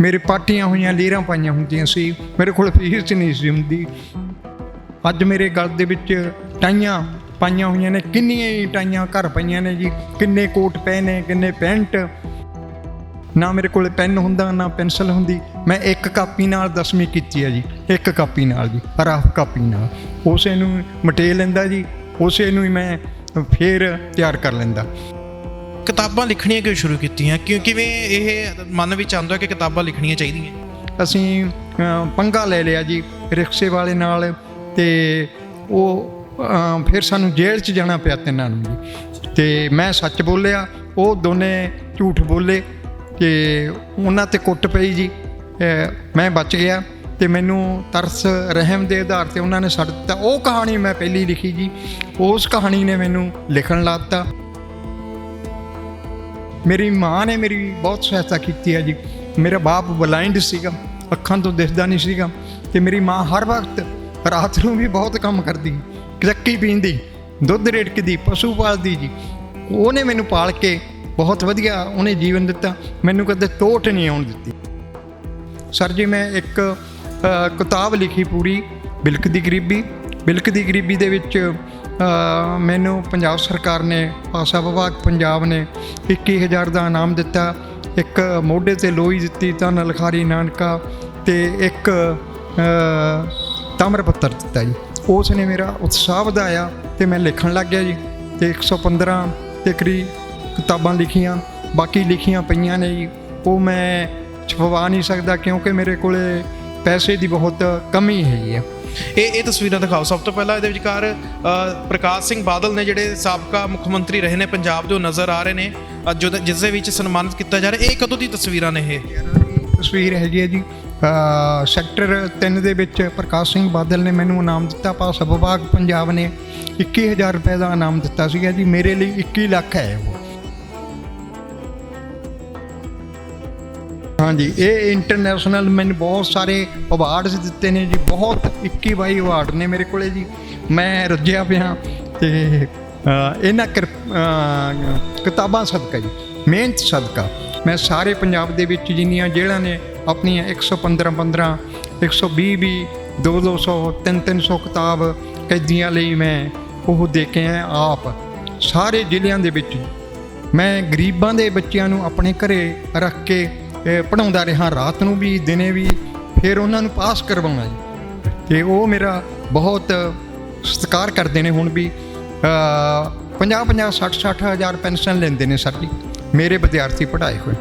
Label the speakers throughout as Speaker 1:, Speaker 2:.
Speaker 1: ਮੇਰੇ ਪਾਟੀਆਂ ਹੋਈਆਂ, ਲੀਰਾਂ ਪਾਈਆਂ ਹੁੰਦੀਆਂ ਸੀ। ਮੇਰੇ ਕੋਲ ਫੀਸ ਨਹੀਂ ਸੀ ਹੁੰਦੀ। ਅੱਜ ਮੇਰੇ ਗਲ ਦੇ ਵਿੱਚ ਟਾਈਆਂ ਪਾਈਆਂ ਹੋਈਆਂ ਨੇ। ਕਿੰਨੀਆਂ ਹੀ ਟਾਈਆਂ ਘਰ ਪਈਆਂ ਨੇ ਜੀ। ਕਿੰਨੇ ਕੋਟ ਪਏ ਨੇ, ਕਿੰਨੇ ਪੈਂਟ। ਨਾ ਮੇਰੇ ਕੋਲ ਪੈਨ ਹੁੰਦਾ, ਨਾ ਪੈਨਸਲ ਹੁੰਦੀ। ਮੈਂ ਇੱਕ ਕਾਪੀ ਨਾਲ ਦਸਵੀਂ ਕੀਤੀ ਹੈ ਜੀ। ਇੱਕ ਕਾਪੀ ਨਾਲ ਜੀ, ਰਫ ਕਾਪੀ ਨਾਲ। ਉਸੇ ਨੂੰ ਮਟੇ ਲੈਂਦਾ ਜੀ। ਉਸੇ ਨੂੰ ਹੀ ਮੈਂ ਫੇਰ ਤਿਆਰ ਕਰ ਲੈਂਦਾ।
Speaker 2: ਕਿਤਾਬਾਂ ਲਿਖਣੀਆਂ ਕਿਉਂ ਸ਼ੁਰੂ ਕੀਤੀਆਂ? ਕਿਉਂ ਕਿਵੇਂ ਇਹ ਮਨ ਵਿੱਚ ਆਉਂਦਾ ਕਿ ਕਿਤਾਬਾਂ ਲਿਖਣੀਆਂ ਚਾਹੀਦੀਆਂ?
Speaker 1: ਅਸੀਂ ਅ, ਪੰਗਾ ਲੈ ਲਿਆ ਜੀ ਰਿਕਸ਼ੇ ਵਾਲੇ ਨਾਲ ਤੇ ਉਹ ਫਿਰ ਸਾਨੂੰ ਜੇਲ੍ਹ 'ਚ ਜਾਣਾ ਪਿਆ ਤਿੰਨਾਂ ਨੂੰ ਜੀ। ਤੇ ਮੈਂ ਸੱਚ ਬੋਲਿਆ ਉਹ ਦੋਨੇ ਝੂਠ ਬੋਲੇ ਤੇ ਉਹਨਾਂ ਤੇ ਕੁੱਟ ਪਈ ਜੀ। ਮੈਂ ਬਚ ਗਿਆ ਤੇ ਮੈਨੂੰ ਤਰਸ ਰਹਿਮ ਦੇ ਆਧਾਰ ਤੇ ਉਹਨਾਂ ਨੇ ਛੱਡ ਦਿੱਤਾ। ਉਹ ਕਹਾਣੀ ਮੈਂ ਪਹਿਲੀ ਲਿਖੀ ਜੀ। ਉਸ ਕਹਾਣੀ ਨੇ ਮੈਨੂੰ ਲਿਖਣ ਲਾਤਾ ਮੇਰੀ ਮਾਂ ਨੇ ਮੇਰੀ ਬਹੁਤ ਸਹਾਇਤਾ ਕੀਤੀ ਹੈ ਜੀ। ਮੇਰਾ ਬਾਪ ਬਲਾਈਂਡ ਸੀਗਾ, ਅੱਖਾਂ ਤੋਂ ਦਿਸਦਾ ਨਹੀਂ ਸੀਗਾ ਤੇ ਮੇਰੀ ਮਾਂ ਹਰ ਵਕਤ ਰਾਤ ਨੂੰ ਵੀ ਬਹੁਤ ਕੰਮ ਕਰਦੀ, ਚੱਕੀ ਪੀਂਦੀ, ਦੁੱਧ ਰੇੜਕਦੀ, ਪਸ਼ੂ ਪਾਲਦੀ ਜੀ। ਉਹਨੇ ਮੈਨੂੰ ਪਾਲ ਕੇ ਬਹੁਤ ਵਧੀਆ ਉਹਨੇ ਜੀਵਨ ਦਿੱਤਾ, ਮੈਨੂੰ ਕਦੇ ਟੋਟ ਨਹੀਂ ਆਉਣ ਦਿੱਤੀ। ਸਰ ਜੀ, ਮੈਂ ਇੱਕ ਕਿਤਾਬ ਲਿਖੀ ਪੂਰੀ, ਬਿਲਕ ਦੀ ਗਰੀਬੀ, ਬਿਲਕ ਦੀ ਗਰੀਬੀ ਦੇ ਵਿੱਚ ਮੈਨੂੰ ਪੰਜਾਬ ਸਰਕਾਰ ਨੇ, ਭਾਸ਼ਾ ਵਿਭਾਗ ਪੰਜਾਬ ਨੇ 21000 ਦਾ ਇਨਾਮ ਦਿੱਤਾ। ਇੱਕ ਮੋਢੇ ਤੇ ਲੋਈ ਦਿੱਤੀ ਤਾਂ ਨਲਖਾਰੀ ਨਾਨਕਾ ਤੇ ਇੱਕ ਤਾਮਰ ਪੱਤਰ ਦਿੱਤਾ ਜੀ। ਉਸ ਨੇ ਮੇਰਾ ਉਤਸ਼ਾਹ ਵਧਾਇਆ ਤੇ ਮੈਂ ਲਿਖਣ ਲੱਗ ਗਿਆ ਜੀ। ਤੇ 115 ਤੇ ਕਰੀ ਕਿਤਾਬਾਂ ਲਿਖੀਆਂ, ਬਾਕੀ ਲਿਖੀਆਂ ਪਈਆਂ ਨੇ ਜੀ। ਉਹ ਮੈਂ ਛਪਵਾ ਨਹੀਂ ਸਕਦਾ ਕਿਉਂਕਿ ਮੇਰੇ ਕੋਲੇ ਪੈਸੇ ਦੀ ਬਹੁਤ ਕਮੀ ਹੈਗੀ ਆ।
Speaker 2: ਇਹ ਇਹ ਤਸਵੀਰਾਂ ਦਿਖਾਓ। ਸਭ ਤੋਂ ਪਹਿਲਾਂ ਇਹਦੇ ਵਿਚਕਾਰ ਪ੍ਰਕਾਸ਼ ਸਿੰਘ ਬਾਦਲ ਨੇ ਜਿਹੜੇ ਸਾਬਕਾ ਮੁੱਖ ਮੰਤਰੀ ਰਹੇ ਨੇ ਪੰਜਾਬ ਦੇ ਉਹ ਨਜ਼ਰ ਆ ਰਹੇ ਨੇ। ਅ, ਜਿਸ ਦੇ ਵਿੱਚ ਸਨਮਾਨਿਤ ਕੀਤਾ ਜਾ ਰਿਹਾ ਇਹ ਕਦੋਂ ਦੀ ਤਸਵੀਰਾਂ ਨੇ ਇਹ?
Speaker 1: ਤਸਵੀਰ ਹੈਗੀ ਹੈ ਜੀ ਸੈਕਟਰ 3 ਦੇ ਵਿੱਚ ਪ੍ਰਕਾਸ਼ ਸਿੰਘ ਬਾਦਲ ਨੇ ਮੈਨੂੰ ਇਨਾਮ ਦਿੱਤਾ। ਭਾਸ਼ਾ ਵਿਭਾਗ ਪੰਜਾਬ ਨੇ 21000 ਰੁਪਏ ਦਾ ਇਨਾਮ ਦਿੱਤਾ ਸੀਗਾ ਜੀ। ਮੇਰੇ ਲਈ 21 ਲੱਖ ਹੈ ਉਹ। ਹਾਂਜੀ, ਇਹ ਇੰਟਰਨੈਸ਼ਨਲ ਮੈਨੂੰ ਬਹੁਤ ਸਾਰੇ ਅਵਾਰਡਸ ਦਿੱਤੇ ਨੇ ਜੀ, ਬਹੁਤ 21 ਬਾਈ ਅਵਾਰਡ ਨੇ ਮੇਰੇ ਕੋਲੇ ਜੀ। ਮੈਂ ਰੱਜਿਆ ਪਿਆ ਤੇ ਇਹਨਾਂ ਕਿਰਪ- ਕਿਤਾਬਾਂ ਸਦਕਾ ਜੀ, ਮਿਹਨਤ ਸਦਕਾ। ਮੈਂ ਸਾਰੇ ਪੰਜਾਬ ਦੇ ਵਿੱਚ ਜਿੰਨੀਆਂ ਜੇਲ੍ਹਾਂ ਨੇ, ਆਪਣੀਆਂ 115 15 120 ਵੀ 2 200 3 300 ਕਿਤਾਬ ਕੈਦੀਆਂ ਲਈ ਮੈਂ ਉਹ ਦੇ ਕੇ ਆਇਆ ਆਪ। ਸਾਰੇ ਜ਼ਿਲ੍ਹਿਆਂ ਦੇ ਵਿੱਚ ਮੈਂ ਗਰੀਬਾਂ ਦੇ ਬੱਚਿਆਂ ਨੂੰ ਆਪਣੇ ਘਰੇ ਰੱਖ ਕੇ ਅ, ਪੜ੍ਹਾਉਂਦਾ ਰਿਹਾ ਰਾਤ ਨੂੰ ਵੀ ਦਿਨੇ ਵੀ ਫਿਰ ਉਹਨਾਂ ਨੂੰ ਪਾਸ ਕਰਵਾਉਣਾ ਜੀ। ਤੇ ਉਹ ਮੇਰਾ ਬਹੁਤ ਸਤਿਕਾਰ ਕਰਦੇ ਨੇ ਹੁਣ ਵੀ। 50 50 60 60 ਹਜ਼ਾਰ ਪੈਨਸ਼ਨ ਲੈਂਦੇ ਨੇ ਸਰ ਜੀ। ਮੇਰੇ ਵਿਦਿਆਰਥੀ ਪੜ੍ਹਾਏ ਹੋਏ।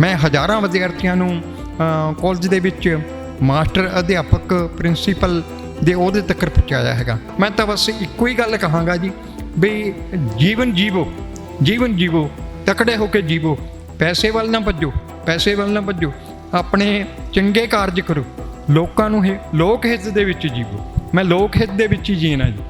Speaker 1: ਮੈਂ ਹਜ਼ਾਰਾਂ ਵਿਦਿਆਰਥੀਆਂ ਨੂੰ ਅ, ਕਾਲਜ ਦੇ ਵਿੱਚ ਮਾਸਟਰ ਅਧਿਆਪਕ ਪ੍ਰਿੰਸੀਪਲ ਦੇ ਉਹਦੇ ਤੱਕ ਪਹੁੰਚਾਇਆ ਹੈਗਾ। ਮੈਂ ਤਾਂ ਬਸ ਇੱਕੋ ਹੀ ਗੱਲ ਕਹਾਂਗਾ ਜੀ ਵੀ ਜੀਵਨ ਜੀਵੋ ਜੀਵਨ ਜੀਵੋ ਤਕੜੇ ਹੋ ਕੇ ਜੀਵੋ ਪੈਸੇ ਵੱਲ ਨਾ ਭੱਜੋ ਪੈਸੇ ਵੱਲ ਨਾ ਭੱਜੋ ਆਪਣੇ ਚੰਗੇ ਕਾਰਜ ਕਰੋ। ਲੋਕਾਂ ਨੂੰ ਲੋਕ ਹਿੱਤ ਦੇ ਵਿੱਚ ਜੀਵੋ। ਮੈਂ ਲੋਕ ਹਿੱਤ ਦੇ ਵਿੱਚ ਹੀ ਜੀਣਾ ਜੀ।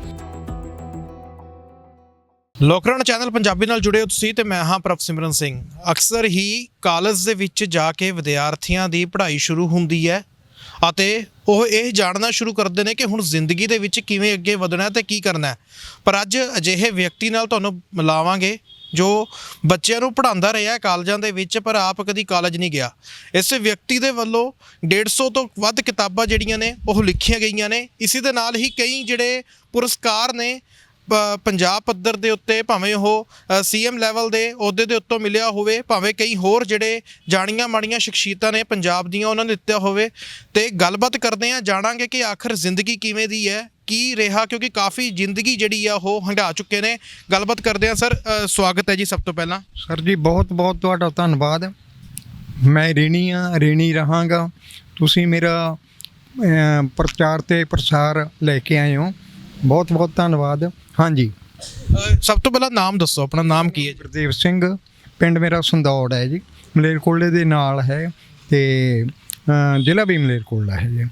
Speaker 2: ਲੋਕਰਾਨ ਚੈਨਲ ਪੰਜਾਬੀ ਨਾਲ ਜੁੜੇ ਹੋ ਤੁਸੀਂ ਤੇ ਮੈਂ ਹਾਂ ਪ੍ਰਭ ਸਿਮਰਨ ਸਿੰਘ। ਅਕਸਰ ਹੀ ਕਾਲਜ ਦੇ ਵਿੱਚ ਜਾ ਕੇ ਵਿਦਿਆਰਥੀਆਂ ਦੀ ਪੜ੍ਹਾਈ ਸ਼ੁਰੂ ਹੁੰਦੀ ਹੈ ਅਤੇ ਉਹ ਇਹ ਜਾਣਨਾ ਸ਼ੁਰੂ ਕਰਦੇ ਨੇ ਕਿ ਹੁਣ ਜ਼ਿੰਦਗੀ ਦੇ ਵਿੱਚ ਕਿਵੇਂ ਅੱਗੇ ਵਧਣਾ ਹੈ ਤੇ ਕੀ ਕਰਨਾ ਹੈ। ਪਰ ਅੱਜ ਅਜਿਹੇ ਵਿਅਕਤੀ ਨਾਲ ਤੁਹਾਨੂੰ ਮਿਲਾਵਾਂਗੇ। ਜੋ ਬੱਚਿਆਂ ਨੂੰ ਪੜ੍ਹਾਉਂਦਾ ਰਿਹਾ ਕਾਲਜਾਂ ਦੇ ਵਿੱਚ, ਪਰ ਆਪ ਕਦੀ ਕਾਲਜ ਨਹੀਂ ਗਿਆ। ਇਸ ਵਿਅਕਤੀ ਦੇ ਵੱਲੋਂ 150 ਤੋਂ ਵੱਧ ਕਿਤਾਬਾਂ ਜਿਹੜੀਆਂ ਨੇ, ਉਹ ਲਿਖੀਆਂ ਗਈਆਂ ਨੇ। ਇਸੇ ਦੇ ਨਾਲ ਹੀ ਕਈ ਜਿਹੜੇ ਪੁਰਸਕਾਰ ਨੇ ਪੰਜਾਬ ਪੱਧਰ ਦੇ ਉੱਤੇ, ਭਾਵੇਂ ਉਹ ਸੀਐਮ ਲੈਵਲ ਦੇ ਅਹੁਦੇ ਦੇ ਉੱਤੋਂ ਮਿਲਿਆ ਹੋਵੇ, ਭਾਵੇਂ ਕਈ ਹੋਰ ਜਿਹੜੇ ਜਾਣੀਆਂ ਮਾਣੀਆਂ ਸ਼ਖਸੀਅਤਾਂ ਨੇ ਪੰਜਾਬ ਦੀਆਂ, ਉਹਨਾਂ ਨੇ ਦਿੱਤਾ ਹੋਵੇ। ਤੇ ਗੱਲਬਾਤ ਕਰਦੇ ਆ ਜਾਣਾਂਗੇ ਕਿ ਆਖਰ ਜ਼ਿੰਦਗੀ ਕਿਵੇਂ ਦੀ ਹੈ। ਕੀ ਰਿਹਾ? ਕਿਉਂਕਿ ਕਾਫੀ ਜ਼ਿੰਦਗੀ ਜਿਹੜੀ ਆ ਉਹ ਹੰਢਾ ਚੁੱਕੇ ਨੇ। ਗੱਲਬਾਤ ਕਰਦੇ ਆ ਸਰ ਅ, ਸਵਾਗਤ ਹੈ ਜੀ ਸਭ ਤੋਂ ਪਹਿਲਾਂ।
Speaker 1: ਸਰ ਜੀ ਬਹੁਤ ਬਹੁਤ ਤੁਹਾਡਾ ਧੰਨਵਾਦ। ਮੈਂ ਰੇਣੀ ਆ ਰੇਣੀ ਰਹਾਂਗਾ। ਤੁਸੀਂ ਮੇਰਾ ਪ੍ਰਚਾਰ ਤੇ ਪ੍ਰਸਾਰ ਲੈ ਕੇ ਆਏ ਹੋ। ਬਹੁਤ ਬਹੁਤ ਧੰਨਵਾਦ। ਹਾਂਜੀ।
Speaker 2: ਅ, ਸਭ ਤੋਂ ਪਹਿਲਾਂ ਨਾਮ ਦੱਸੋ ਆਪਣਾ ਨਾਮ ਕੀ ਹੈ ਜੀ?
Speaker 1: ਗੁਰਦੇਵ ਸਿੰਘ। ਪਿੰਡ ਮੇਰਾ ਸੰਦੌੜ ਹੈ ਜੀ। ਮਲੇਰਕੋਟਲੇ ਦੇ ਨਾਲ ਹੈ ਤੇ ਅਹ, ਜ਼ਿਲ੍ਹਾ ਵੀ ਮਲੇਰਕੋਟਲਾ ਹੈ ਜੀ।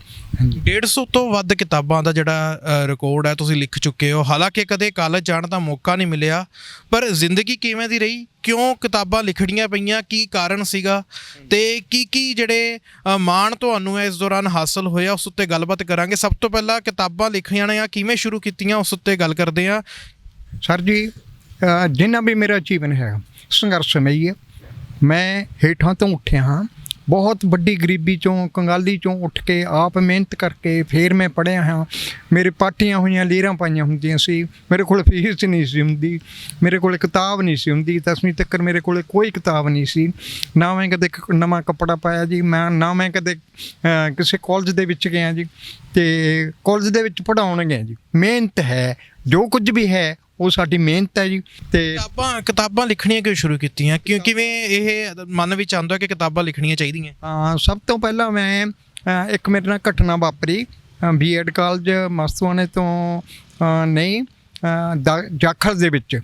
Speaker 1: ਹਾਂਜੀ।
Speaker 2: 150 ਤੋਂ ਵੱਧ ਕਿਤਾਬਾਂ ਦਾ ਜਿਹੜਾ ਅ, ਰਿਕਾਰਡ ਹੈ ਤੁਸੀਂ ਲਿਖ ਚੁੱਕੇ ਹੋ। ਹਾਲਾਂਕਿ ਕਦੇ ਕਾਲਜ ਜਾਣ ਦਾ ਮੌਕਾ ਨਹੀਂ ਮਿਲਿਆ ਪਰ ਜ਼ਿੰਦਗੀ ਕਿਵੇਂ ਦੀ ਰਹੀ? ਕਿਉਂ ਕਿਤਾਬਾਂ ਲਿਖਣੀਆਂ ਪਈਆਂ? ਕੀ ਕਾਰਨ ਸੀਗਾ? ਤੇ ਕੀ ਕੀ ਜਿਹੜੇ ਅ, ਮਾਣ ਤੁਹਾਨੂੰ ਇਸ ਦੌਰਾਨ ਹਾਸਲ ਹੋਇਆ? ਉਸ ਉੱਤੇ ਗੱਲਬਾਤ ਕਰਾਂਗੇ। ਸਭ ਤੋਂ ਪਹਿਲਾਂ ਕਿਤਾਬਾਂ ਲਿਖੀਆਂ ਨੇ ਆ ਕਿਵੇਂ ਸ਼ੁਰੂ ਕੀਤੀਆਂ? ਉਸ ਉੱਤੇ ਗੱਲ ਕਰਦੇ ਆ
Speaker 1: ਸਰ ਜੀ ਜਿੰਨਾ ਵੀ ਮੇਰਾ ਜੀਵਨ ਹੈ ਸੰਘਰਸ਼ਮਈ ਹੈ ਮੈਂ ਹੇਠਾਂ ਤੋਂ ਉੱਠਿਆ ਹਾਂ। ਬਹੁਤ ਵੱਡੀ ਗਰੀਬੀ ਚੋਂ, ਕੰਗਾਲੀ ਚੋਂ ਉੱਠ ਕੇ ਆਪ ਮਿਹਨਤ ਕਰਕੇ ਫੇਰ ਮੈਂ ਪੜ੍ਹਿਆ ਹਾਂ। ਮੇਰੇ ਪਾਟੀਆਂ ਹੋਈਆਂ ਲੀਰਾਂ ਪਾਈਆਂ ਹੁੰਦੀਆਂ ਸੀ। ਮੇਰੇ ਕੋਲ ਫੀਸ ਨਹੀਂ ਸੀ ਹੁੰਦੀ। ਮੇਰੇ ਕੋਲ ਕਿਤਾਬ ਨਹੀਂ ਸੀ ਹੁੰਦੀ। ਦਸਵੀਂ ਤੱਕ ਮੇਰੇ ਕੋਲ ਕੋਈ ਕਿਤਾਬ ਨਹੀਂ ਸੀ। ਨਾ ਮੈਂ ਕਦੇ ਕ- ਨਵਾਂ ਕੱਪੜਾ ਪਾਇਆ ਜੀ। ਮੈਂ, ਨਾ ਮੈਂ ਕਦੇ ਕਿਸੇ ਕਾਲਜ ਦੇ ਵਿੱਚ ਗਿਆ ਜੀ। ਤੇ ਕਾਲਜ ਦੇ ਵਿੱਚ ਪੜਾਉਣ ਗਿਆ ਜੀ। ਮਿਹਨਤ ਹੈ। ਜੋ ਕੁਝ ਵੀ ਹੈ ਉਹ ਸਾਡੀ ਮਿਹਨਤ ਹੈ ਜੀ ਤੇ
Speaker 2: ਕਿਤਾਬਾਂ ਕਿਤਾਬਾਂ ਲਿਖਣੀਆਂ ਕਿਉਂ ਸ਼ੁਰੂ ਕੀਤੀਆਂ? ਕਿਉਂ ਕਿਵੇਂ ਇਹ ਮਨ ਵਿੱਚ ਆਉਂਦਾ ਕਿ ਕਿਤਾਬਾਂ ਲਿਖਣੀਆਂ ਚਾਹੀਦੀਆਂ?
Speaker 1: ਹਾਂ ਸਭ ਤੋਂ ਪਹਿਲਾਂ ਮੈਂ ਇੱਕ ਮੇਰੇ ਨਾਲ ਘਟਨਾ ਵਾਪਰੀ। ਬੀਐਡ ਕਾਲਜ ਮਸਤੂਆਣੇ ਤੋਂ ਨਹੀਂ ਜਾਖਲ ਦੇ ਵਿੱਚ।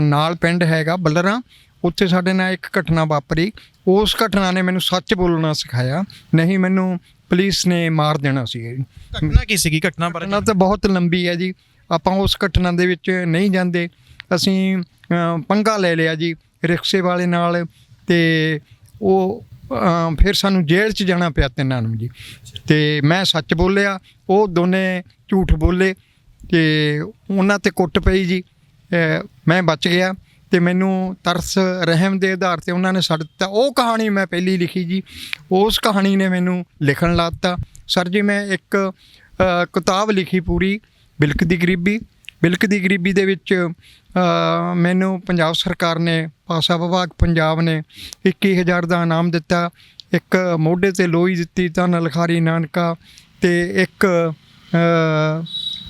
Speaker 1: ਨਾਲ ਪਿੰਡ ਹੈਗਾ ਬੱਲਰਾਂ। ਉੱਥੇ ਸਾਡੇ ਨਾਲ ਇੱਕ ਘਟਨਾ ਵਾਪਰੀ। ਉਸ ਘਟਨਾ ਨੇ ਮੈਨੂੰ ਸੱਚ ਬੋਲਣਾ ਸਿਖਾਇਆ। ਨਹੀਂ ਮੈਨੂੰ ਪੁਲਿਸ ਨੇ ਮਾਰ ਦੇਣਾ ਸੀ।
Speaker 2: ਘਟਨਾ ਕੀ ਸੀਗੀ? ਘਟਨਾ ਬਾਰੇ
Speaker 1: ਘਟਨਾ ਤਾਂ ਬਹੁਤ ਲੰਬੀ ਹੈ ਜੀ। ਆਪਾਂ ਉਸ ਘਟਨਾ ਦੇ ਵਿੱਚ ਨਹੀਂ ਜਾਂਦੇ। ਅਸੀਂ ਅ, ਪੰਗਾ ਲੈ ਲਿਆ ਜੀ ਰਿਕਸ਼ੇ ਵਾਲੇ ਨਾਲ ਤੇ ਉਹ ਫਿਰ ਸਾਨੂੰ ਜੇਲ੍ਹ 'ਚ ਜਾਣਾ ਪਿਆ ਤਿੰਨਾਂ ਨੂੰ ਜੀ। ਤੇ ਮੈਂ ਸੱਚ ਬੋਲਿਆ ਉਹ ਦੋਨੇ ਝੂਠ ਬੋਲੇ ਤੇ ਉਹਨਾਂ ਤੇ ਕੁੱਟ ਪਈ ਜੀ। ਮੈਂ ਬਚ ਗਿਆ ਤੇ ਮੈਨੂੰ ਤਰਸ ਰਹਿਮ ਦੇ ਆਧਾਰ ਤੇ ਉਹਨਾਂ ਨੇ ਛੱਡ ਦਿੱਤਾ। ਉਹ ਕਹਾਣੀ ਮੈਂ ਪਹਿਲੀ ਲਿਖੀ ਜੀ। ਉਸ ਕਹਾਣੀ ਨੇ ਮੈਨੂੰ ਲਿਖਣ ਲਾਤਾ ਸਰ ਜੀ ਮੈਂ ਇੱਕ ਕਿਤਾਬ ਲਿਖੀ ਪੂਰੀ। ਬਿਲਕ ਦੀ ਗਰੀਬੀ, ਬਿਲਕ ਦੀ ਗਰੀਬੀ ਦੇ ਵਿੱਚ ਮੈਨੂੰ ਪੰਜਾਬ ਸਰਕਾਰ ਨੇ, ਭਾਸ਼ਾ ਵਿਭਾਗ ਪੰਜਾਬ ਨੇ 21000 ਦਾ ਇਨਾਮ ਦਿੱਤਾ। ਇੱਕ ਮੋਢੇ ਤੇ ਲੋਈ ਦਿੱਤੀ ਤਾਂ ਲਖਾਰੀ ਨਾਨਕਾ ਤੇ ਇੱਕ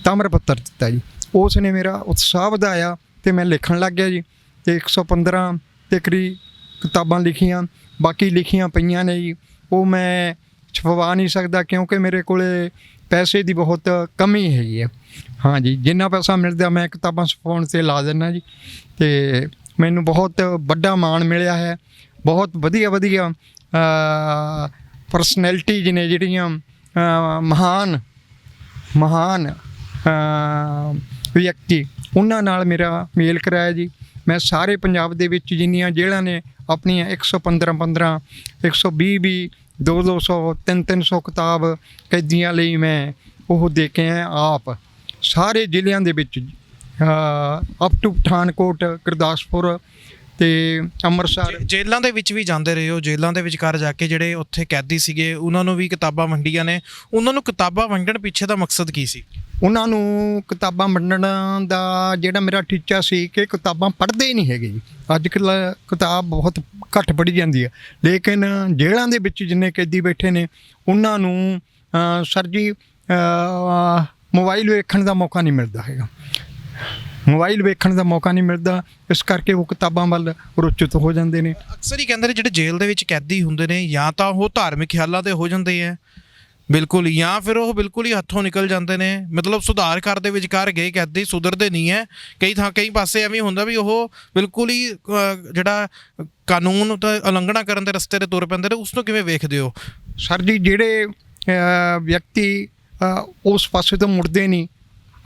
Speaker 1: ਤਾਮਰ ਪੱਤਰ ਦਿੱਤਾ ਜੀ। ਉਸ ਨੇ ਮੇਰਾ ਉਤਸ਼ਾਹ ਵਧਾਇਆ ਤੇ ਮੈਂ ਲਿਖਣ ਲੱਗ ਗਿਆ ਜੀ। ਤੇ 115 ਤੇ ਕਰੀ ਕਿਤਾਬਾਂ ਲਿਖੀਆਂ, ਬਾਕੀ ਲਿਖੀਆਂ ਪਈਆਂ ਨੇ ਜੀ। ਉਹ ਮੈਂ ਛਪਵਾ ਨਹੀਂ ਸਕਦਾ ਕਿਉਂਕਿ ਮੇਰੇ ਕੋਲੇ ਪੈਸੇ ਦੀ ਬਹੁਤ ਕਮੀ ਹੈਗੀ ਆ। ਹਾਂਜੀ ਜਿੰਨਾ ਪੈਸਾ ਮਿਲਦਾ ਮੈਂ ਕਿਤਾਬਾਂ ਸਪਾਉਣ ਤੇ ਲਾ ਦਿੰਦਾ ਜੀ। ਤੇ ਮੈਨੂੰ ਬਹੁਤ ਵੱਡਾ ਮਾਣ ਮਿਲਿਆ ਹੈ। ਬਹੁਤ ਵਧੀਆ ਵਧੀਆ ਪਰਸਨੈਲਿਟੀ ਜਿਨੇ ਜਿਹੜੀਆਂ ਮਹਾਨ ਮਹਾਨ ਵਿਅਕਤੀ, ਉਹਨਾਂ ਨਾਲ ਮੇਰਾ ਮੇਲ ਕਰਾਇਆ ਜੀ। ਮੈਂ ਸਾਰੇ ਪੰਜਾਬ ਦੇ ਵਿੱਚ ਜਿੰਨੀਆਂ ਜਿਹੜਾਂ ਨੇ, ਆਪਣੀਆਂ 115 15 120 20 2-200 3-300 ਕਿਤਾਬ ਕੈਦੀਆਂ ਲਈ ਮੈਂ ਉਹ ਦੇ ਆ ਆਪ। ਸਾਰੇ ਜ਼ਿਲ੍ਹਿਆਂ ਦੇ ਵਿੱਚ ਅਪ ਟੂ ਪਠਾਨਕੋਟ, ਗੁਰਦਾਸਪੁਰ ਤੇ ਅੰਮ੍ਰਿਤਸਰ।
Speaker 2: ਜੇਲ੍ਹਾਂ ਦੇ ਵਿੱਚ ਵੀ ਜਾਂਦੇ ਰਹੇ ਹੋ, ਜੇਲ੍ਹਾਂ ਦੇ ਵਿਚਕਾਰ ਜਾ ਕੇ ਜਿਹੜੇ ਉੱਥੇ ਕੈਦੀ ਸੀਗੇ, ਉਹਨਾਂ ਨੂੰ ਵੀ ਕਿਤਾਬਾਂ ਵੰਡੀਆਂ ਨੇ। ਉਹਨਾਂ ਨੂੰ ਕਿਤਾਬਾਂ ਵੰਡਣ ਪਿੱਛੇ ਦਾ ਮਕਸਦ ਕੀ ਸੀ?
Speaker 1: ਉਹਨਾਂ ਨੂੰ ਕਿਤਾਬਾਂ ਵੰਡਣ ਦਾ ਜਿਹੜਾ ਮੇਰਾ ਟੀਚਾ ਸੀ ਕਿ ਕਿਤਾਬਾਂ ਪੜ੍ਹਦੇ ਹੀ ਨਹੀਂ ਹੈਗੇ ਅੱਜ ਕੱਲ੍ਹ ਕਿਤਾਬ ਬਹੁਤ ਘੱਟ ਪੜ੍ਹੀ ਜਾਂਦੀ ਹੈ। ਲੇਕਿਨ ਜੇਲ੍ਹਾਂ ਦੇ ਵਿੱਚ ਜਿੰਨੇ ਕੈਦੀ ਬੈਠੇ ਨੇ, ਉਹਨਾਂ ਨੂੰ ਸਰ ਜੀ ਮੋਬਾਈਲ ਵੇਖਣ ਦਾ ਮੌਕਾ ਨਹੀਂ ਮਿਲਦਾ ਹੈਗਾ। ਮੋਬਾਈਲ ਵੇਖਣ ਦਾ ਮੌਕਾ ਨਹੀਂ ਮਿਲਦਾ। ਇਸ ਕਰਕੇ ਉਹ ਕਿਤਾਬਾਂ ਵੱਲ ਰੁਚਿਤ ਹੋ ਜਾਂਦੇ ਨੇ।
Speaker 2: ਅਕਸਰ ਹੀ ਕਹਿੰਦੇ ਨੇ ਜਿਹੜੇ ਜੇਲ੍ਹ ਦੇ ਵਿੱਚ ਕੈਦੀ ਹੁੰਦੇ ਨੇ, ਜਾਂ ਤਾਂ ਉਹ ਧਾਰਮਿਕ ਖਿਆਲਾਂ ਦੇ ਹੋ ਜਾਂਦੇ ਆ। ਬਿਲਕੁਲ ਜਾਂ ਫਿਰ ਉਹ ਬਿਲਕੁਲ ਹੀ ਹੱਥੋਂ ਨਿਕਲ ਜਾਂਦੇ ਨੇ। ਮਤਲਬ ਸੁਧਾਰ ਕਰ ਦੇ ਵਿਚਕਾਰ ਗਏ ਕੈਦੀ ਸੁਧਰਦੇ ਨਹੀਂ ਹੈ। ਕਈ ਥਾਂ, ਕਈ ਪਾਸੇ ਐਵੇਂ ਹੁੰਦਾ ਵੀ ਉਹ ਬਿਲਕੁਲ ਹੀ ਜਿਹੜਾ ਕਾਨੂੰਨ ਦਾ ਉਲੰਘਣਾ ਕਰਨ ਦੇ ਰਸਤੇ ਤੇ ਤੁਰ ਪੈਂਦੇ ਨੇ ਉਸ ਨੂੰ ਕਿਵੇਂ ਵੇਖਦੇ ਹੋ?
Speaker 1: ਸਰ ਜੀ, ਜਿਹੜੇ ਵਿਅਕਤੀ ਉਸ ਪਾਸੇ ਤੋਂ ਮੁੜਦੇ ਨਹੀਂ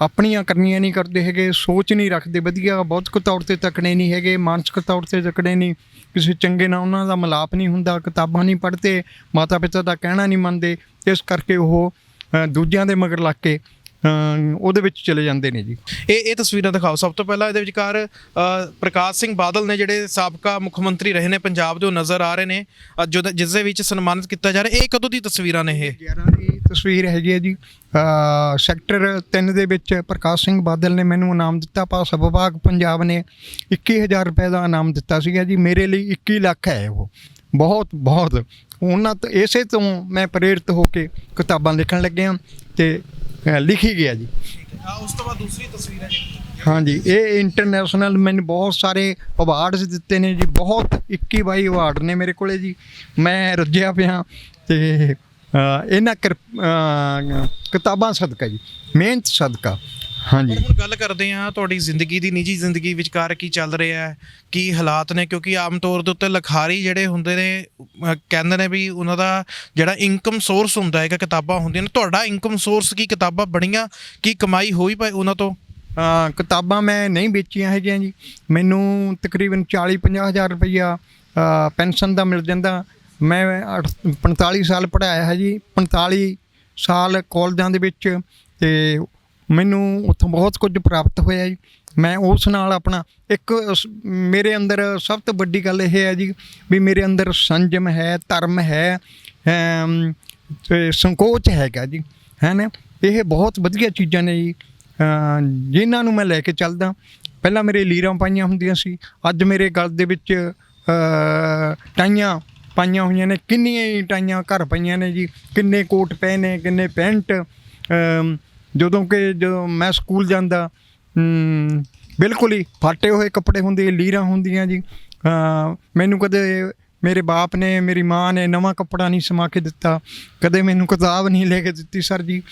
Speaker 1: ਆਪਣੀਆਂ ਕਰਨੀਆਂ ਨਹੀਂ ਕਰਦੇ ਹੈਗੇ, ਸੋਚ ਨਹੀਂ ਰੱਖਦੇ, ਵਧੀਆ ਬੌਧਿਕ ਤੌਰ ਤੇ ਤਕੜੇ ਨਹੀਂ ਹੈਗੇ, ਮਾਨਸਿਕ ਤੌਰ ਤੇ ਤਕੜੇ ਨਹੀਂ, ਕਿਸੇ ਚੰਗੇ ਨਾਲ ਉਹਨਾਂ ਦਾ ਮਿਲਾਪ ਨਹੀਂ ਹੁੰਦਾ, ਕਿਤਾਬਾਂ ਨਹੀਂ ਪੜ੍ਹਦੇ ਮਾਤਾ ਪਿਤਾ ਦਾ ਕਹਿਣਾ ਨਹੀਂ ਮੰਨਦੇ, ਇਸ ਕਰਕੇ ਉਹ ਦੂਜਿਆਂ ਦੇ ਮਗਰ ਲੱਗ ਕੇ ਉਹਦੇ ਵਿੱਚ ਚਲੇ ਜਾਂਦੇ ਨੇ ਜੀ।
Speaker 2: ਇਹ ਇਹ ਤਸਵੀਰਾਂ ਦਿਖਾਓ। ਸਭ ਤੋਂ ਪਹਿਲਾਂ ਇਹਦੇ ਵਿਚਕਾਰ ਪ੍ਰਕਾਸ਼ ਸਿੰਘ ਬਾਦਲ ਨੇ ਜਿਹੜੇ ਸਾਬਕਾ ਮੁੱਖ ਮੰਤਰੀ ਰਹੇ ਨੇ ਪੰਜਾਬ ਦੇ ਉਹ ਨਜ਼ਰ ਆ ਰਹੇ ਨੇ ਅ, ਜਿਸ ਦੇ ਵਿੱਚ ਸਨਮਾਨਿਤ ਕੀਤਾ ਜਾ ਰਿਹਾ। ਇਹ ਕਦੋਂ ਦੀ ਤਸਵੀਰਾਂ ਨੇ ਇਹ?
Speaker 1: 11 ਦੀ ਤਸਵੀਰ ਹੈਗੀ ਹੈ ਜੀ। ਸੈਕਟਰ 3 ਦੇ ਵਿੱਚ ਪ੍ਰਕਾਸ਼ ਸਿੰਘ ਬਾਦਲ ਨੇ ਮੈਨੂੰ ਇਨਾਮ ਦਿੱਤਾ। ਭਾਸ਼ਾ ਵਿਭਾਗ ਪੰਜਾਬ ਨੇ 21000 ਰੁਪਏ ਦਾ ਇਨਾਮ ਦਿੱਤਾ ਸੀਗਾ ਜੀ। ਮੇਰੇ ਲਈ 21 ਲੱਖ ਹੈ ਉਹ। ਬਹੁਤ ਬਹੁਤ। ਉਹਨਾਂ ਤੋਂ ਇਸੇ ਤੋਂ ਮੈਂ ਪ੍ਰੇਰਿਤ ਹੋ ਕੇ ਕਿਤਾਬਾਂ ਲਿਖਣ ਲੱਗਿਆ ਤੇ ਅ, ਲਿਖੀ ਗਿਆ ਜੀ।
Speaker 2: ਆ ਉਸ ਤੋਂ ਬਾਅਦ ਦੂਸਰੀ ਤਸਵੀਰ ਹੈ
Speaker 1: ਹਾਂਜੀ ਇਹ ਇੰਟਰਨੈਸ਼ਨਲ ਮੈਨੂੰ ਬਹੁਤ ਸਾਰੇ ਅਵਾਰਡਸ ਦਿੱਤੇ ਨੇ ਜੀ ਬਹੁਤ 21 22 ਅਵਾਰਡ ਨੇ ਮੇਰੇ ਕੋਲੇ ਜੀ। ਮੈਂ ਰੱਜਿਆ ਪਿਆ ਤੇ ਇਹਨਾਂ ਕਿਰ- ਅ, ਕਿਤਾਬਾਂ ਸਦਕਾ ਜੀ ਮਿਹਨਤ ਸਦਕਾ। ਹਾਂਜੀ।
Speaker 2: ਹੁਣ ਗੱਲ ਕਰਦੇ ਹਾਂ ਤੁਹਾਡੀ ਜ਼ਿੰਦਗੀ ਦੀ ਨਿੱਜੀ ਜ਼ਿੰਦਗੀ ਵਿਚਕਾਰ ਕੀ ਚੱਲ ਰਿਹਾ ਹੈ ਕੀ ਹਾਲਾਤ ਨੇ? ਕਿਉਂਕਿ ਆਮ ਤੌਰ ਦੇ ਉੱਤੇ ਲਖਾਰੀ ਜਿਹੜੇ ਹੁੰਦੇ ਨੇ ਅਹ ਕਹਿੰਦੇ ਨੇ ਵੀ ਉਹਨਾਂ ਦਾ ਜਿਹੜਾ ਇਨਕਮ ਸੋਰਸ ਹੁੰਦਾ ਹੈਗਾ ਕਿਤਾਬਾਂ ਹੁੰਦੀਆਂ ਨੇ ਤੁਹਾਡਾ ਇਨਕਮ ਸੋਰਸ ਕੀ? ਕਿਤਾਬਾਂ ਬਣੀਆਂ ਕੀ ਕਮਾਈ ਹੋਈ ਪਈ ਉਹਨਾਂ ਤੋਂ?
Speaker 1: ਅ, ਕਿਤਾਬਾਂ ਮੈਂ ਨਹੀਂ ਵੇਚੀਆਂ ਹੈਗੀਆਂ ਜੀ। ਮੈਨੂੰ ਤਕਰੀਬਨ 40 50 ਹਜ਼ਾਰ ਰੁਪਈਆ ਅ, ਪੈਨਸ਼ਨ ਦਾ ਮਿਲ ਜਾਂਦਾ। ਮੈਂ ਅੱਠ- 45 ਸਾਲ ਪੜ੍ਹਾਇਆ ਹੈ ਜੀ। 45 ਸਾਲ ਕਾਲਜਾਂ ਦੇ ਵਿੱਚ ਤੇ ਮੈਨੂੰ ਉੱਥੋਂ ਬਹੁਤ ਕੁਝ ਪ੍ਰਾਪਤ ਹੋਇਆ ਜੀ। ਮੈਂ ਉਸ ਨਾਲ ਆਪਣਾ ਇੱਕ ਮੇਰੇ ਅੰਦਰ ਸਭ ਤੋਂ ਵੱਡੀ ਗੱਲ ਇਹ ਹੈ ਜੀ ਵੀ ਮੇਰੇ ਅੰਦਰ ਸੰਜਮ ਹੈ ਧਰਮ ਹੈ ਤੇ ਸੰਕੋਚ ਹੈਗਾ ਜੀ ਹੈ ਨਾ ਇਹ ਬਹੁਤ ਵਧੀਆ ਚੀਜ਼ਾਂ ਨੇ ਜੀ। ਅਮ, ਜਿਨ੍ਹਾਂ ਨੂੰ ਮੈਂ ਲੈ ਕੇ ਚੱਲਦਾ। ਪਹਿਲਾਂ ਮੇਰੇ ਲੀਰਾਂ ਪਾਈਆਂ ਹੁੰਦੀਆਂ ਸੀ। ਅੱਜ ਮੇਰੇ ਗਲ ਦੇ ਵਿੱਚ ਟਾਈਆਂ ਪਾਈਆਂ ਹੋਈਆਂ ਨੇ। ਕਿੰਨੀਆਂ ਹੀ ਟਾਈਆਂ ਘਰ ਪਈਆਂ ਨੇ ਜੀ। ਕਿੰਨੇ ਕੋਟ ਪਏ ਨੇ ਕਿੰਨੇ ਪੈਂਟ ਜਦੋਂ ਕਿ ਜਦੋਂ ਮੈਂ ਸਕੂਲ ਜਾਂਦਾ ਬਿਲਕੁਲ ਹੀ ਫਾਟੇ ਹੋਏ ਕੱਪੜੇ ਹੁੰਦੇ, ਲੀਰਾਂ ਹੁੰਦੀਆਂ ਜੀ। ਮੈਨੂੰ ਕਦੇ ਮੇਰੇ ਬਾਪ ਨੇ, ਮੇਰੀ ਮਾਂ ਨੇ ਨਵਾਂ ਕੱਪੜਾ ਨਹੀਂ ਸਮਾ ਕੇ ਦਿੱਤਾ। ਕਦੇ ਮੈਨੂੰ ਕਿਤਾਬ ਨਹੀਂ ਲੈ ਕੇ ਦਿੱਤੀ, ਸਰ ਜੀ।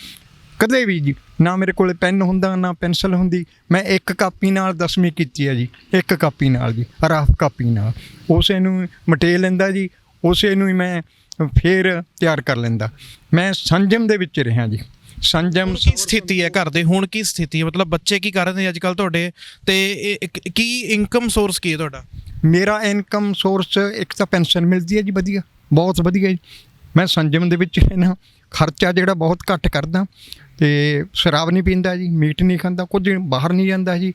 Speaker 1: ਕਦੇ ਵੀ ਜੀ, ਨਾ ਮੇਰੇ ਕੋਲੇ ਪੈਨ ਹੁੰਦਾ, ਨਾ ਪੈਨਸਲ ਹੁੰਦੀ। ਮੈਂ ਇੱਕ ਕਾਪੀ ਨਾਲ ਦਸਵੀਂ ਕੀਤੀ ਹੈ ਜੀ, ਇੱਕ ਕਾਪੀ ਨਾਲ ਜੀ, ਰਫ ਕਾਪੀ ਨਾਲ। ਉਸੇ ਨੂੰ ਮਟੇ ਲੈਂਦਾ ਜੀ, ਉਸੇ ਨੂੰ ਹੀ ਮੈਂ ਫੇਰ ਤਿਆਰ ਕਰ ਲੈਂਦਾ। ਮੈਂ ਸੰਜਮ ਦੇ ਵਿੱਚ ਰਿਹਾ ਜੀ। ਸੰਜਮ
Speaker 2: ਕੀ ਸਥਿਤੀ ਹੈ ਘਰ ਦੇ ਹੁਣ ਕੀ ਸਥਿਤੀ ਹੈ? ਮਤਲਬ ਬੱਚੇ ਕੀ ਕਰ ਰਹੇ ਨੇ ਅੱਜ ਕੱਲ ਤੁਹਾਡੇ? ਤੇ ਇਹ ਇੱਕ- ਕੀ ਇਨਕਮ ਸੋਰਸ ਕੀ ਹੈ ਤੁਹਾਡਾ?
Speaker 1: ਮੇਰਾ ਇਨਕਮ ਸੋਰਸ ਇੱਕ ਤਾਂ ਪੈਨਸ਼ਨ ਮਿਲਦੀ ਹੈ ਜੀ ਵਧੀਆ। ਬਹੁਤ ਵਧੀਆ ਜੀ। ਮੈਂ ਸੰਜਮ ਦੇ ਵਿੱਚ ਨਾ ਖਰਚਾ ਜਿਹੜਾ ਬਹੁਤ ਘੱਟ ਕਰਦਾ। ਤੇ ਸ਼ਰਾਬ ਨਹੀਂ ਪੀਂਦਾ ਜੀ ਮੀਟ ਨਹੀਂ ਖਾਂਦਾ ਕੁਝ ਬਾਹਰ ਨਹੀਂ ਜਾਂਦਾ ਜੀ।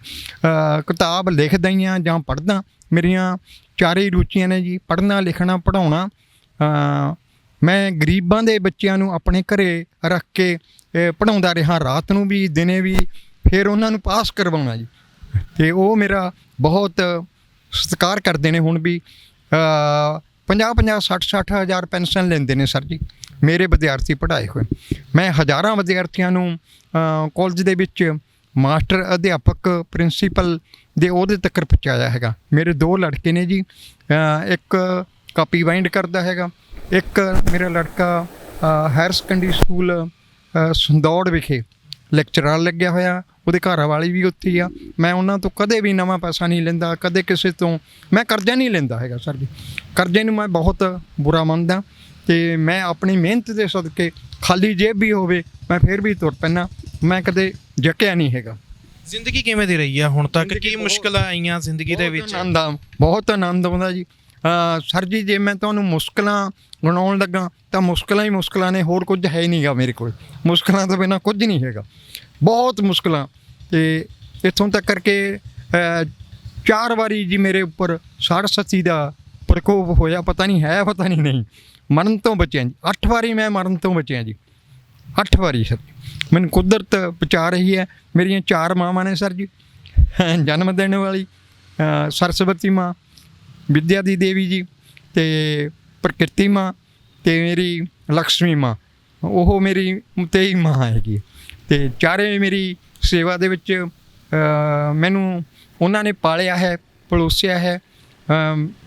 Speaker 1: ਕਿਤਾਬ ਲਿਖਦਾ ਹੀ ਆ ਜਾਂ ਪੜ੍ਹਦਾ। ਮੇਰੀਆਂ ਚਾਰੇ ਹੀ ਰੁਚੀਆਂ ਨੇ ਜੀ ਪੜ੍ਹਨਾ ਲਿਖਣਾ ਪੜ੍ਹਾਉਣਾ। ਅ, ਮੈਂ ਗਰੀਬਾਂ ਦੇ ਬੱਚਿਆਂ ਨੂੰ ਆਪਣੇ ਘਰੇ ਰੱਖ ਕੇ ਅ, ਪੜ੍ਹਾਉਂਦਾ ਰਿਹਾ। ਰਾਤ ਨੂੰ ਵੀ ਦਿਨੇ ਵੀ ਫਿਰ ਉਹਨਾਂ ਨੂੰ ਪਾਸ ਕਰਵਾਉਣਾ ਜੀ। ਤੇ ਉਹ ਮੇਰਾ ਬਹੁਤ ਸਤਿਕਾਰ ਕਰਦੇ ਨੇ ਹੁਣ ਵੀ। 50 50 60 60 ਹਜ਼ਾਰ ਪੈਨਸ਼ਨ ਲੈਂਦੇ ਨੇ ਸਰ ਜੀ। ਮੇਰੇ ਵਿਦਿਆਰਥੀ ਪੜ੍ਹਾਏ ਹੋਏ। ਮੈਂ ਹਜ਼ਾਰਾਂ ਵਿਦਿਆਰਥੀਆਂ ਨੂੰ ਅ, ਕਾਲਜ ਦੇ ਵਿੱਚ ਮਾਸਟਰ ਅਧਿਆਪਕ ਪ੍ਰਿੰਸੀਪਲ ਦੇ ਉਹਦੇ ਤੱਕ ਪਹੁੰਚਾਇਆ ਹੈਗਾ। ਮੇਰੇ ਦੋ ਲੜਕੇ ਨੇ ਜੀ। ਇੱਕ ਕਾਪੀ ਬਾਈਂਡ ਕਰਦਾ ਹੈਗਾ। ਇੱਕ ਮੇਰਾ ਲੜਕਾ ਹਾਇਰ ਸੈਕੰਡਰੀ ਸਕੂਲ ਸੰਦੌੜ ਵਿਖੇ ਲੈਕਚਰਰ ਲੱਗਿਆ ਹੋਇਆ। ਉਹਦੇ ਘਰ ਵਾਲੀ ਵੀ ਉੱਥੇ ਆ। ਮੈਂ ਉਹਨਾਂ ਤੋਂ ਕਦੇ ਵੀ ਨਵਾਂ ਪੈਸਾ ਨਹੀਂ ਲੈਂਦਾ ਕਦੇ ਕਿਸੇ ਤੋਂ। ਮੈਂ ਕਰਜ਼ਾ ਨਹੀਂ ਲੈਂਦਾ ਹੈਗਾ ਸਰ ਜੀ। ਕਰਜ਼ੇ ਨੂੰ ਮੈਂ ਬਹੁਤ ਬੁਰਾ ਮੰਨਦਾ। ਤੇ ਮੈਂ ਆਪਣੀ ਮਿਹਨਤ ਦੇ ਸਦਕੇ ਖਾਲੀ ਜੇਬ ਵੀ ਹੋਵੇ ਮੈਂ ਫਿਰ ਵੀ ਤੁਰ ਪੈਣਾ ਮੈਂ ਕਦੇ ਜੱਕਿਆ ਨਹੀਂ ਹੈਗਾ।
Speaker 2: ਜ਼ਿੰਦਗੀ ਕਿਵੇਂ ਦੀ ਰਹੀ ਹੈ ਹੁਣ ਤੱਕ? ਕੀ ਮੁਸ਼ਕਲਾਂ ਆਈਆਂ ਜ਼ਿੰਦਗੀ ਦੇ ਵਿੱਚ?
Speaker 1: ਬਹੁਤ ਆਨੰਦ ਆ ਬਹੁਤ ਆਨੰਦ ਆਉਂਦਾ ਜੀ। ਸਰ ਜੀ ਜੇ ਮੈਂ ਤੁਹਾਨੂੰ ਮੁਸ਼ਕਲਾਂ ਗਣਾਉਣ ਲੱਗਾ, ਤਾਂ ਮੁਸ਼ਕਲਾਂ ਹੀ ਮੁਸ਼ਕਲਾਂ ਨੇ, ਹੋਰ ਕੁਝ ਹੈ ਹੀ ਨਹੀਂਗਾ ਮੇਰੇ ਕੋਲ। ਮੁਸ਼ਕਲਾਂ ਤੋਂ ਬਿਨਾ ਕੁਝ ਨਹੀਂ ਹੈਗਾ। ਬਹੁਤ ਮੁਸ਼ਕਲਾਂ। ਤੇ ਇੱਥੋਂ ਤੱਕ ਕਰਕੇ ਚਾਰ ਵਾਰੀ ਜੀ ਮੇਰੇ ਉੱਪਰ ਸਾੜ ਸੱਤੀ ਦਾ ਪ੍ਰਕੋਪ ਹੋਇਆ, ਪਤਾ ਨਹੀਂ ਹੈ, ਪਤਾ ਨਹੀਂ ਨਹੀਂ। ਮਰਨ ਤੋਂ ਬਚਿਆ ਜੀ। ਅੱਠ ਵਾਰੀ ਮੈਂ ਮਰਨ ਤੋਂ ਬਚਿਆ ਜੀ। ਅੱਠ ਵਾਰੀ ਸਰ। ਮੈਨੂੰ ਕੁਦਰਤ ਬਚਾ ਰਹੀ ਹੈ। ਮੇਰੀਆਂ ਚਾਰ ਮਾਵਾਂ ਨੇ ਸਰ ਜੀ। ਜਨਮ ਦੇਣ ਵਾਲੀ ਸਰਸਵਤੀ ਮਾਂ, ਵਿਦਿਆ ਦੀ ਦੇਵੀ ਜੀ। ਤੇ ਪ੍ਰਕਿਰਤੀ ਮਾਂ ਤੇ ਮੇਰੀ ਲక్ష్ਮੀ ਮਾਂ। ਉਹ ਮੇਰੀ ਮਤੇਈ ਮਾਂ ਹੈਗੀ। ਤੇ ਚਾਰੇ ਮੇਰੀ ਸੇਵਾ ਦੇ ਵਿੱਚ ਮੈਨੂੰ ਉਹਨਾਂ ਨੇ ਪਾਲਿਆ ਹੈ, ਪਲੋਸਿਆ ਹੈ।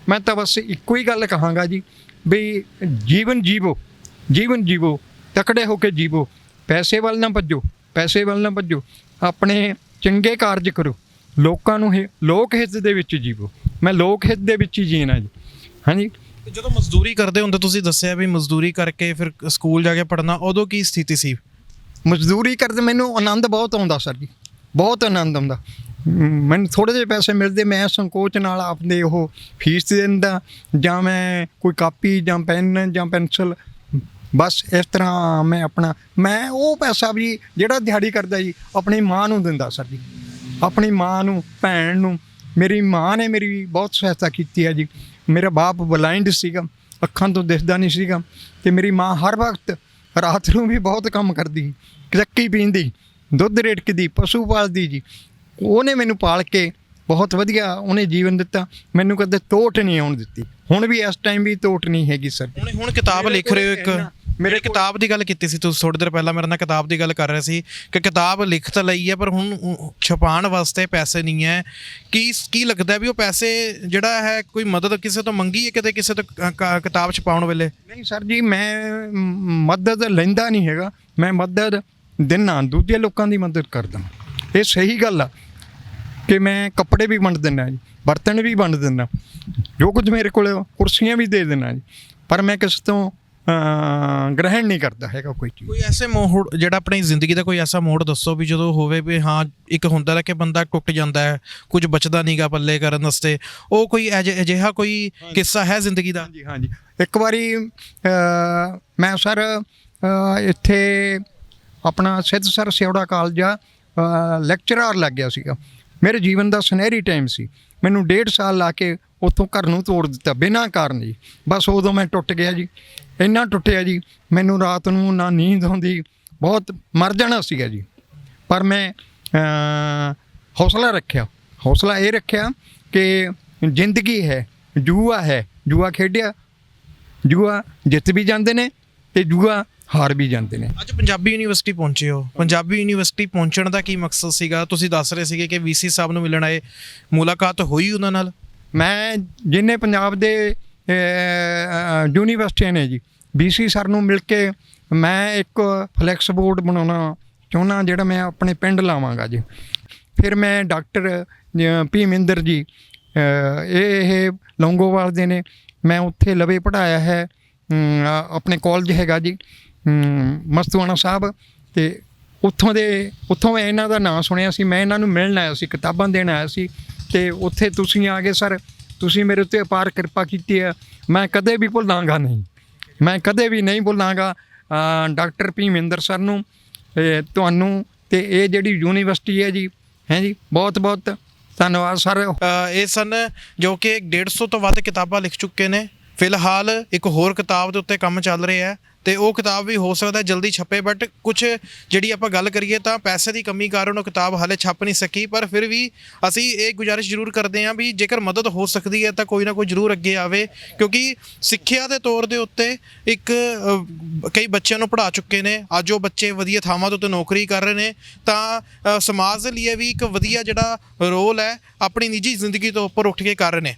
Speaker 1: ਮੈਂ ਤਾਂ ਬਸ ਇੱਕੋ ਹੀ ਗੱਲ ਕਹਾਂਗਾ ਜੀ ਵੀ ਜੀਵਨ ਜੀਵੋ ਜੀਵਨ ਜੀਵੋ, ਤਕੜੇ ਹੋ ਕੇ ਜੀਵੋ। ਪੈਸੇ ਵੱਲ ਨਾ ਭੱਜੋ, ਪੈਸੇ ਵੱਲ ਨਾ ਭੱਜੋ। ਆਪਣੇ ਚੰਗੇ ਕਾਰਜ ਕਰੋ। ਲੋਕਾਂ ਨੂੰ ਇਹ ਲੋਕ ਹਿੱਤ ਦੇ ਵਿੱਚ ਜੀਵੋ। ਮੈਂ ਲੋਕ ਹਿੱਤ ਦੇ ਵਿੱਚ ਹੀ ਜੀਣਾ ਜੀ। ਹਾਂਜੀ।
Speaker 2: ਤੇ ਜਦੋਂ ਮਜ਼ਦੂਰੀ ਕਰਦੇ ਹੁੰਦੇ ਤੁਸੀਂ ਦੱਸਿਆ ਵੀ ਮਜ਼ਦੂਰੀ ਕਰਕੇ ਫਿਰ ਸਕੂਲ ਜਾ ਕੇ ਪੜ੍ਹਨਾ ਉਦੋਂ ਕੀ ਸਥਿਤੀ ਸੀ?
Speaker 1: ਮਜ਼ਦੂਰੀ ਕਰਦੇ ਮੈਨੂੰ ਆਨੰਦ ਬਹੁਤ ਆਉਂਦਾ ਸਰ ਜੀ। ਬਹੁਤ ਆਨੰਦ ਆਉਂਦਾ। ਮ, ਮੈਨੂੰ ਥੋੜੇ ਜਿਹੇ ਪੈਸੇ ਮਿਲਦੇ ਮੈਂ ਸੰਕੋਚ ਨਾਲ ਆਪਦੇ ਉਹ ਫੀਸ ਦੇ ਦਿੰਦਾ ਜਾਂ ਮੈਂ ਕੋਈ ਕਾਪੀ ਜਾਂ ਪੈਨ ਜਾਂ ਪੈਨਸਲ। ਬਸ ਇਸ ਤਰ੍ਹਾਂ ਮੈਂ ਆਪਣਾ ਮੈਂ ਉਹ ਪੈਸਾ ਵੀ ਜਿਹੜਾ ਦਿਹਾੜੀ ਕਰਦਾ ਜੀ ਆਪਣੀ ਮਾਂ ਨੂੰ ਦਿੰਦਾ ਸਰ ਜੀ। ਆਪਣੀ ਮਾਂ ਨੂੰ ਭੈਣ ਨੂੰ। ਮੇਰੀ ਮਾਂ ਨੇ ਮੇਰੀ ਬਹੁਤ ਸਹਾਇਤਾ ਕੀਤੀ ਹੈ ਜੀ। ਮੇਰਾ ਬਾਪ ਬਲਾਈਂਡ ਸੀਗਾ ਅੱਖਾਂ ਤੋਂ ਦਿਸਦਾ ਨਹੀਂ ਸੀਗਾ ਤੇ ਮੇਰੀ ਮਾਂ ਹਰ ਵਕਤ ਰਾਤ ਨੂੰ ਵੀ ਬਹੁਤ ਕੰਮ ਕਰਦੀ ਚੱਕੀ ਪੀਂਦੀ ਦੁੱਧ ਰੇੜਕਦੀ ਪਸ਼ੂ ਪਾਲਦੀ ਜੀ। ਉਹਨੇ ਮੈਨੂੰ ਪਾਲ ਕੇ ਬਹੁਤ ਵਧੀਆ ਉਹਨੇ ਜੀਵਨ ਦਿੱਤਾ ਮੈਨੂੰ ਕਦੇ ਤੋਟ ਨਹੀਂ ਆਉਣ ਦਿੱਤੀ। ਹੁਣ ਵੀ ਇਸ ਟਾਈਮ ਵੀ ਤੋਟ ਨਹੀਂ ਹੈਗੀ ਸਰ
Speaker 2: ਹੁਣ ਹੁਣ ਕਿਤਾਬ ਲਿਖ ਰਹੇ ਹੋ ਇੱਕ। ਮੇਰੇ ਕਿਤਾਬ ਦੀ ਗੱਲ ਕੀਤੀ ਸੀ ਤੁਸੀਂ ਥੋੜੀ ਦੇਰ ਪਹਿਲਾਂ ਮੇਰੇ ਨਾਲ ਕਿਤਾਬ ਦੀ ਗੱਲ ਕਰ ਰਹੇ ਸੀ ਕਿ ਕਿਤਾਬ ਲਿਖ ਤਾਂ ਲਈ ਹੈ ਪਰ ਹੁਣ ਛਪਾਉਣ ਵਾਸਤੇ ਪੈਸੇ ਨਹੀਂ ਹੈ। ਕੀ ਕੀ ਲੱਗਦਾ ਵੀ ਉਹ ਪੈਸੇ ਜਿਹੜਾ ਹੈ ਕੋਈ ਮਦਦ ਕਿਸੇ ਤੋਂ ਮੰਗੀ ਹੈ ਕਿਤੇ ਕਿਸੇ ਤੋਂ ਕਿਤਾਬ ਛਪਾਉਣ ਵੇਲੇ?
Speaker 1: ਨਹੀਂ ਸਰ ਜੀ ਮੈਂ ਮਦਦ ਲੈਂਦਾ ਨਹੀਂ ਹੈਗਾ। ਮੈਂ ਮਦਦ ਦਿਨਾ ਦੂਜੇ ਲੋਕਾਂ ਦੀ ਮਦਦ ਕਰਦਾ। ਇਹ ਸਹੀ ਗੱਲ ਆ ਕਿ ਮੈਂ ਕੱਪੜੇ ਵੀ ਵੰਡ ਦਿੰਦਾ ਜੀ ਬਰਤਨ ਵੀ ਵੰਡ ਦਿੰਦਾ ਜੋ ਕੁਝ ਮੇਰੇ ਕੋਲ ਕੁਰਸੀਆਂ ਵੀ ਦੇ ਦਿੰਦਾ ਜੀ। ਪਰ ਮੈਂ ਕਿਸੇ ਤੋਂ ਗ੍ਰਹਿਣ ਨਹੀਂ ਕਰਦਾ ਹੈਗਾ ਕੋਈ ਚੀਜ਼।
Speaker 2: ਕੋਈ ਐਸੇ ਮੋੜ ਜਿਹੜਾ ਆਪਣੀ ਜ਼ਿੰਦਗੀ ਦਾ ਕੋਈ ਐਸਾ ਮੋੜ ਦੱਸੋ ਵੀ ਜਦੋਂ ਹੋਵੇ ਵੀ ਹਾਂ ਇੱਕ ਹੁੰਦਾ ਹੈ ਕਿ ਬੰਦਾ ਟੁੱਟ ਜਾਂਦਾ ਹੈ ਕੁਝ ਬਚਦਾ ਨਹੀਂਗਾ ਪੱਲੇ ਕਰਨ ਵਾਸਤੇ। ਉਹ ਕੋਈ ਅਜਿ- ਅਜਿਹਾ ਕੋਈ ਕਿੱਸਾ ਹੈ ਜ਼ਿੰਦਗੀ ਦਾ?
Speaker 1: ਹਾਂਜੀ ਹਾਂਜੀ। ਇੱਕ ਵਾਰੀ ਅ, ਮੈਂ ਸਰ ਅ, ਇੱਥੇ ਆਪਣਾ ਸਿੱਧ ਸਰ ਸਿਉੜਾ ਕਾਲਜ ਆ ਲੈਕਚਰਰ ਲੱਗ ਗਿਆ ਸੀਗਾ। ਮੇਰੇ ਜੀਵਨ ਦਾ ਸੁਨਹਿਰੀ ਟਾਈਮ ਸੀ। ਮੈਨੂੰ ਡੇਢ ਸਾਲ ਲਾ ਕੇ ਉੱਥੋਂ ਘਰ ਨੂੰ ਤੋੜ ਦਿੱਤਾ ਬਿਨਾਂ ਕਾਰਨ ਜੀ। ਬਸ ਉਦੋਂ ਮੈਂ ਟੁੱਟ ਗਿਆ ਜੀ। ਇੰਨਾ ਟੁੱਟਿਆ ਜੀ ਮੈਨੂੰ ਰਾਤ ਨੂੰ ਨਾ ਨੀਂਦ ਆਉਂਦੀ ਬਹੁਤ ਮਰ ਜਾਣਾ ਸੀਗਾ ਜੀ। ਪਰ ਮੈਂ ਹੌਸਲਾ ਰੱਖਿਆ। ਹੌਸਲਾ ਇਹ ਰੱਖਿਆ ਕਿ ਜ਼ਿੰਦਗੀ ਹੈ ਜੂਆ ਹੈ ਜੂਆ ਖੇਡਿਆ ਜੂਆ ਜਿੱਤ ਵੀ ਜਾਂਦੇ ਨੇ ਤੇ ਜੂਆ ਹਾਰ ਵੀ ਜਾਂਦੇ ਨੇ।
Speaker 2: ਅੱਜ ਪੰਜਾਬੀ ਯੂਨੀਵਰਸਿਟੀ ਪਹੁੰਚੇ ਹੋ। ਪੰਜਾਬੀ ਯੂਨੀਵਰਸਿਟੀ ਪਹੁੰਚਣ ਦਾ ਕੀ ਮਕਸਦ ਸੀਗਾ? ਤੁਸੀਂ ਦੱਸ ਰਹੇ ਸੀਗੇ ਕਿ ਵੀਸੀ ਸਾਹਿਬ ਨੂੰ ਮਿਲਣ ਆਏ। ਮੁਲਾਕਾਤ ਹੋਈ ਉਹਨਾਂ ਨਾਲ?
Speaker 1: ਮੈਂ ਜਿੰਨੇ ਪੰਜਾਬ ਦੇ ਯੂਨੀਵਰਸਿਟੀਆਂ ਨੇ ਜੀ। ਬੀਸੀ ਸਰ ਨੂੰ ਮਿਲ ਕੇ ਮੈਂ ਇੱਕ ਫਲੈਕਸ ਬੋਰਡ ਬਣਾਉਣਾ ਚਾਹੁੰਦਾ ਜਿਹੜਾ ਮੈਂ ਆਪਣੇ ਪਿੰਡ ਲਾਵਾਂਗਾ ਜੀ। ਫਿਰ ਮੈਂ ਡਾਕਟਰ ਅਹ, ਭੀ ਜੀ ਇਹ ਇਹ ਲੌਂਗੋਵਾਲ ਦੇ ਨੇ। ਮੈਂ ਉੱਥੇ ਲਵੇ ਪੜਾਇਆ ਹੈ ਆਪਣੇ ਕਾਲਜ ਹੈਗਾ ਜੀ ਮਸਤੂਆਣਾ ਸਾਹਿਬ। ਤੇ ਉੱਥੋਂ ਦੇ ਉੱਥੋਂ ਮੈਂ ਇਹਨਾਂ ਦਾ ਨਾਮ ਸੁਣਿਆ ਸੀ। ਮੈਂ ਇਹਨਾਂ ਨੂੰ ਮਿਲਣ ਆਇਆ ਸੀ ਕਿਤਾਬਾਂ ਦੇਣ ਆਇਆ ਸੀ। ਤੇ ਉੱਥੇ ਤੁਸੀਂ ਆ ਗਏ ਸਰ। ਤੁਸੀਂ ਮੇਰੇ ਉੱਤੇ ਅਪਾਰ ਕਿਰਪਾ ਕੀਤੀ ਹੈ। ਮੈਂ ਕਦੇ ਵੀ ਭੁੱਲਾਂਗਾ ਨਹੀਂ। ਮੈਂ ਕਦੇ ਵੀ ਨਹੀਂ ਭੁੱਲਾਂਗਾ। ਅ, ਡਾਕਟਰ ਭੀਮਿੰਦਰ ਸਰ ਨੂੰ ਤੁਹਾਨੂੰ ਤੇ ਇਹ ਜਿਹੜੀ ਯੂਨੀਵਰਸਿਟੀ ਹੈ ਜੀ ਹੈ ਜੀ ਬਹੁਤ ਬਹੁਤ ਧੰਨਵਾਦ ਸਰ।
Speaker 2: ਇਹ ਸਨ ਜੋ ਕਿ 150 ਤੋਂ ਵੱਧ ਕਿਤਾਬਾਂ ਲਿਖ ਚੁੱਕੇ ਨੇ। ਫਿਲਹਾਲ ਇੱਕ ਹੋਰ ਕਿਤਾਬ ਦੇ ਉੱਤੇ ਕੰਮ ਚੱਲ ਰਿਹਾ ਹੈ। ਤੇ ਉਹ ਕਿਤਾਬ ਵੀ ਹੋ ਸਕਦਾ ਜਲਦੀ ਛਪੇ ਬਟ ਕੁਝ ਜਿਹੜੀ ਆਪਾਂ ਗੱਲ ਕਰੀਏ ਤਾਂ ਪੈਸੇ ਦੀ ਕਮੀ ਕਾਰਨ ਉਹ ਕਿਤਾਬ ਹਾਲੇ ਛਪ ਨਹੀਂ ਸਕੀ, ਪਰ ਫਿਰ ਵੀ ਅਸੀਂ ਇਹ ਗੁਜ਼ਾਰਿਸ਼ ਜ਼ਰੂਰ ਕਰਦੇ ਹਾਂ ਵੀ ਜੇਕਰ ਮਦਦ ਹੋ ਸਕਦੀ ਹੈ ਤਾਂ ਕੋਈ ਨਾ ਕੋਈ ਜ਼ਰੂਰ ਅੱਗੇ ਆਵੇ, ਕਿਉਂਕਿ ਸਿੱਖਿਆ ਦੇ ਤੌਰ ਦੇ ਉੱਤੇ ਇੱਕ ਕਈ ਬੱਚਿਆਂ ਨੂੰ ਪੜ੍ਹਾ ਚੁੱਕੇ ਨੇ, ਅੱਜ ਉਹ ਬੱਚੇ ਵਧੀਆ ਥਾਵਾਂ ਦੇ ਉੱਤੇ ਨੌਕਰੀ ਕਰ ਰਹੇ ਨੇ, ਤਾਂ ਸਮਾਜ ਦੇ ਲਈ ਵੀ ਇੱਕ ਵਧੀਆ ਜਿਹੜਾ ਰੋਲ ਹੈ, ਆਪਣੀ ਨਿੱਜੀ ਜ਼ਿੰਦਗੀ ਤੋਂ ਉੱਪਰ ਉੱਠ ਕੇ ਕਰ ਰਹੇ ਨੇ।